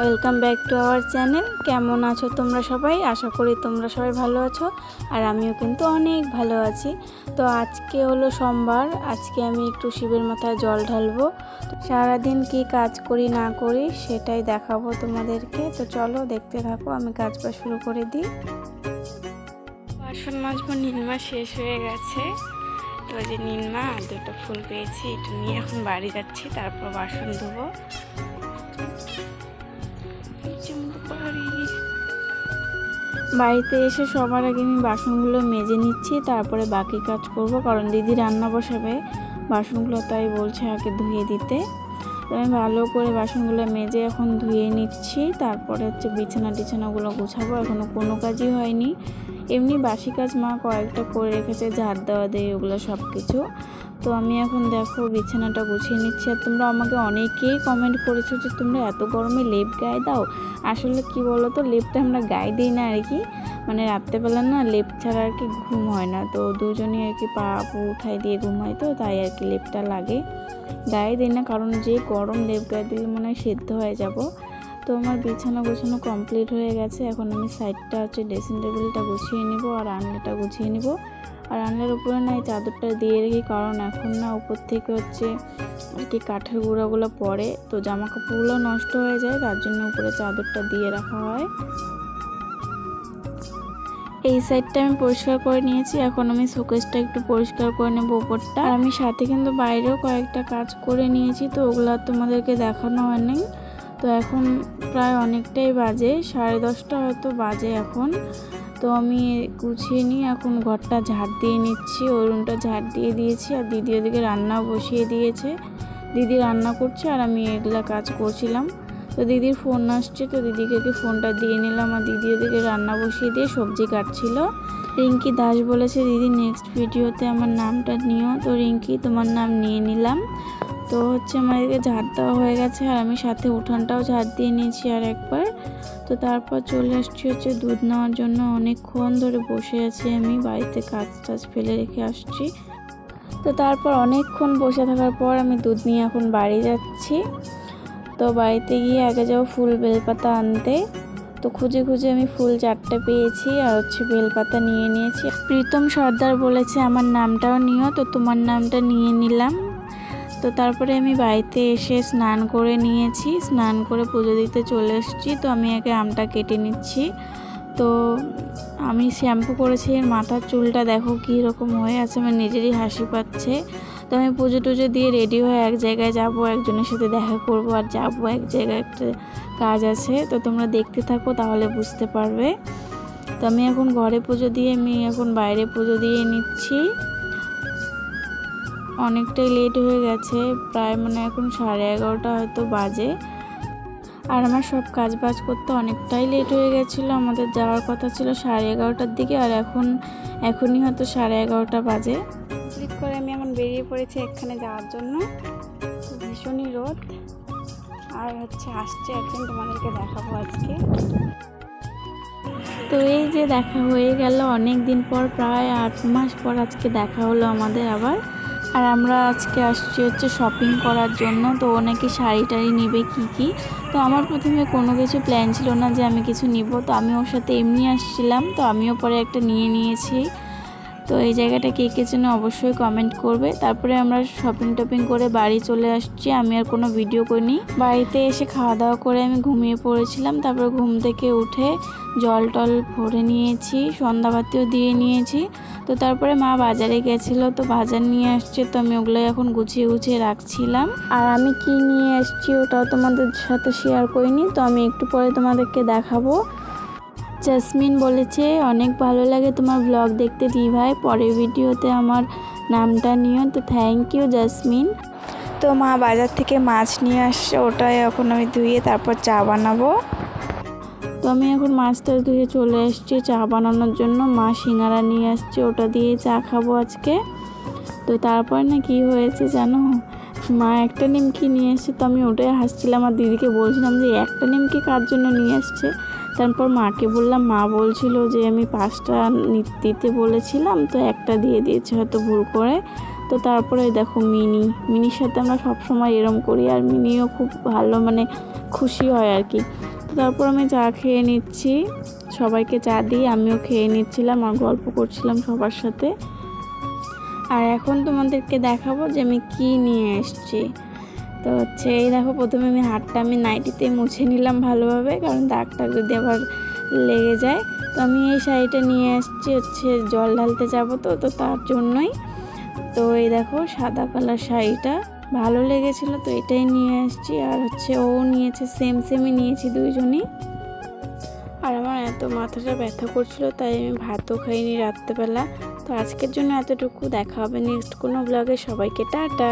Back to our channel কেমন আছো তোমরা সবাই? আশা করি তোমরা সবাই ভালো আছো, আর আমিও কিন্তু অনেক ভালো আছি। তো আজকে হলো সোমবার, আজকে আমি একটু শিবের মাথায় জল ঢালবো। সারাদিন কি কাজ করি না করি সেটাই দেখাবো তোমাদেরকে। তো চলো দেখতে থাকো, আমি কাজ বাজ শুরু করে দিই। বাসন মাজবো নীলমা শেষ হয়ে গেছে। তো যে নীলমা দুটো ফুল পেয়েছি, এটা নিয়ে এখন বাড়ি যাচ্ছি, তারপর বাসন ধোবো। বাড়িতে এসে সবার আগে আমি বাসনগুলো মেজে নিচ্ছি, তারপরে বাকি কাজ করব। কারণ দিদি রান্না বসাবে, বাসনগুলো তাই বলছে আগে ধুয়ে দিতে। আমি ভালো করে বাসনগুলো মেজে এখন ধুয়ে নিচ্ছি। তারপরে হচ্ছে বিছানা টিছানাগুলো গুছাবো। এখনও কোনো কাজই হয়নি। এমনি বাসি কাজ মা কয়েকটা করে রেখেছে, ঝাড় দেওয়া দেয় ওগুলো সব কিছু তো আমি এখন দেখো বিছানাটা গুছিয়ে নিচ্ছি আর তোমরা আমাকে অনেকেই কমেন্ট করেছ যে তোমরা এত গরমে লেপ গায়ে দাও। আসলে কি বলো তো লেপটা আমরা গায়ে দিই না আর কি। মানে রাত্রেবেলা না লেপ ছাড়া আর কি ঘুম হয় না। তো দুজনই আর কি পা উঠাই দিয়ে ঘুমাই তো, তাই আর কি লেপটা লাগে। গায়ে দিই না কারণ যে গরম লেপ গায়ে দিলে মনে হয় সেদ্ধ হয়ে যাব। তো আমার বিছানা গোছানো কমপ্লিট হয়ে গেছে। এখন আমি সাইডটা হচ্ছে ড্রেসিং টেবিলটা গুছিয়ে নিব আর আনলেটা গুছিয়ে নিব। আর আনলের উপরে না এই চাদরটা দিয়ে রেখি, কারণ এখন না উপর থেকে হচ্ছে আর কি কাঠের গুঁড়াগুলো পড়ে। তো জামা কাপড়গুলো নষ্ট হয়ে যায়, তার জন্য উপরে চাদরটা দিয়ে রাখা হয়। এই সাইডটা আমি পরিষ্কার করে নিয়েছি। এখন আমি শোকেসটা একটু পরিষ্কার করে নেব উপরটা। আর আমি সাথে কিন্তু বাইরেও কয়েকটা কাজ করে নিয়েছি, তো ওগুলো তোমাদেরকে দেখানো হয়নি। তো এখন প্রায় অনেকটাই বাজে, সাড়ে দশটা হয়তো বাজে এখন। তো আমি গুছিয়ে নিয়ে এখন ঘরটা ঝাড় দিয়ে নিচ্ছি রুমটা ঝাড় দিয়ে দিয়েছি আর দিদি ওদিকে রান্নাও বসিয়ে দিয়েছে। দিদি রান্না করছে আর আমি এগুলা কাজ করছিলাম। তো দিদির ফোন আসছে, তো দিদিকে ফোনটা দিয়ে নিলাম আর দিদি ওদিকে রান্না বসিয়ে দিয়ে সবজি কাটছিল। রিঙ্কি দাস বলেছে, দিদি নেক্সট ভিডিওতে আমার নামটা নিও। তো রিঙ্কি, তোমার নাম নিয়ে নিলাম। তো হচ্ছে আমাদেরকে ঝাড় দেওয়া হয়ে গেছে আর আমি সাথে উঠানটাও ঝাড় দিয়ে নিয়েছি আর একবার। তো তারপর চলে আসছি হচ্ছে দুধ নেওয়ার জন্য। অনেকক্ষণ ধরে বসে আছি আমি, বাড়িতে কাজ টাজ ফেলে রেখে আসছি। তো তারপর অনেকক্ষণ বসে থাকার পর আমি দুধ নিয়ে এখন বাড়ি যাচ্ছি। তো বাড়িতে গিয়ে আগে যাব ফুল বেলপাতা আনতে। তো খুঁজে খুঁজে আমি ফুল চারটে পেয়েছি আর হচ্ছে বেলপাতা নিয়ে নিয়েছি। প্রীতম সর্দার বলেছে, আমার নামটাও নিও। তো তোমার নামটা নিয়ে নিলাম। তো তারপরে আমি বাড়িতে এসে স্নান করে নিয়েছি, স্নান করে পুজো দিতে চলে এসেছি। তো আমি আগে আমটা কেটে নিচ্ছি। তো আমি শ্যাম্পু করেছি, এর মাথার চুলটা দেখো কী রকম হয়ে আছে, আমার নিজেরই হাসি পাচ্ছে। তো আমি পুজো টুজো দিয়ে রেডি হয়ে এক জায়গায় যাব, একজনের সাথে দেখা করব আর যাব এক জায়গায় একটা কাজ আছে। তো তোমরা দেখতে থাকো, তাহলে বুঝতে পারবে। তো আমি এখন ঘরে পুজো দিয়ে, আমি এখন বাইরে পুজো দিয়ে নিচ্ছি। অনেকটাই লেট হয়ে গেছে, প্রায় মানে এখন সাড়ে এগারোটা হয়তো বাজে। আর আমার সব কাজ বাজ করতে অনেকটাই লেট হয়ে গেছিল, আমাদের যাওয়ার কথা ছিল সাড়ে এগারোটার দিকে আর এখন, এখনই হয়তো সাড়ে এগারোটা বাজে। ক্লিক করে আমি এখন বেরিয়ে পড়েছি এখানে যাওয়ার জন্য। ভীষণই রোদ। আর হচ্ছে আসছে একজন তোমাদেরকে দেখাবো আজকে। তো এই যে দেখা হয়ে গেল অনেক দিন পর, প্রায় আট মাস পর আজকে দেখা হলো আমাদের আবার। আর আমরা আজকে আসছি হচ্ছে শপিং করার জন্য। তো ও নাকি শাড়ি টাড়ি নেবে কী কী? তো আমার প্রথমে কোনো কিছু প্ল্যান ছিল না যে আমি কিছু নিব। তো আমি ওর সাথে এমনি আসছিলাম। তো আমিও পরে একটা নিয়ে নিয়েছি। তো এই জায়গাটা কে কে যেন অবশ্যই কমেন্ট করবে। তারপরে আমরা শপিং টপিং করে বাড়ি চলে আসছি। আমি আর কোনো ভিডিও করিনি। বাড়িতে এসে খাওয়া দাওয়া করে আমি ঘুমিয়ে পড়েছিলাম। তারপর ঘুম থেকে উঠে জল টল ভরে নিয়েছি। সন্ধ্যাবাতিও দিয়ে নিয়েছি। তো তারপরে মা বাজারে গেছিল তো বাজার নিয়ে আসছে তো আমি ওগুলো এখন গুছিয়ে গুছিয়ে রাখছিলাম। আর আমি কি নিয়ে এসছি ওটাও তোমাদের সাথে শেয়ার করিনি তো আমি একটু পরে তোমাদেরকে দেখাবো। জাসমিন বলেছে অনেক ভালো লাগে তোমার ব্লগ দেখতে দি ভাই পরের ভিডিওতে আমার নামটা নিও তো থ্যাংক ইউ জাসমিন তো মা বাজার থেকে মাছ নিয়ে আসছে ওটাই এখন আমি ধুয়ে তারপর চা বানাবো। তো আমি এখন মাছ মাছটা ধুয়ে চলে এসেছি, চা বানানোর জন্য। মা সিঙ্গারা নিয়ে আসছে, ওটা দিয়ে চা খাব আজকে। তো তারপর না কি হয়েছে জানো? মা একটা নিমকি নিয়ে এসছে তো আমি ওটাই হাসছিলাম। আর দিদিকে বলছিলাম যে, একটা নিমকি কার জন্য নিয়ে আসছে? তারপর মাকে বললাম, মা বলছিল যে, আমি পাঁচটা দিতে বলেছিলাম, তো একটা দিয়ে দিয়েছে, হয়তো ভুল করে। তো তারপরে দেখো মিনি। মিনির সাথে আমরা সবসময় এরম করি আর মিনিও খুব ভালো মানে খুশি হয় আর কি। তো তারপর আমি চা খেয়ে নিচ্ছি। সবাইকে চা দিয়ে আমিও খেয়ে নিচ্ছিলাম আর গল্প করছিলাম সবার সাথে। আর এখন তোমাদেরকে দেখাবো যে আমি কি নিয়ে এসেছি। তো হচ্ছে এই দেখো, প্রথমে আমি হাতটা আমি নাইটিতে মুছে নিলাম ভালোভাবে, কারণ দাগটা যদি আবার লেগে যায়। তো আমি এই শাড়িটা নিয়ে এসেছি, হচ্ছে জল ঢালতে যাব তো তো তার জন্যই। তো এই দেখো সাদা কালার শাড়িটা। ভালো লেগেছিলো তো এটাই নিয়ে আসছি। আর হচ্ছে ও নিয়েছে সেম সেমই নিয়েছি দুইজনই। আর আমার এত মাথাটা ব্যথা করছিল, তাই আমি ভাতও খাইনি রাত্রেবেলা। তো আজকের জন্য এতটুকু। দেখা হবে নেক্সট কোনো ব্লগে সবাইকে টাটা।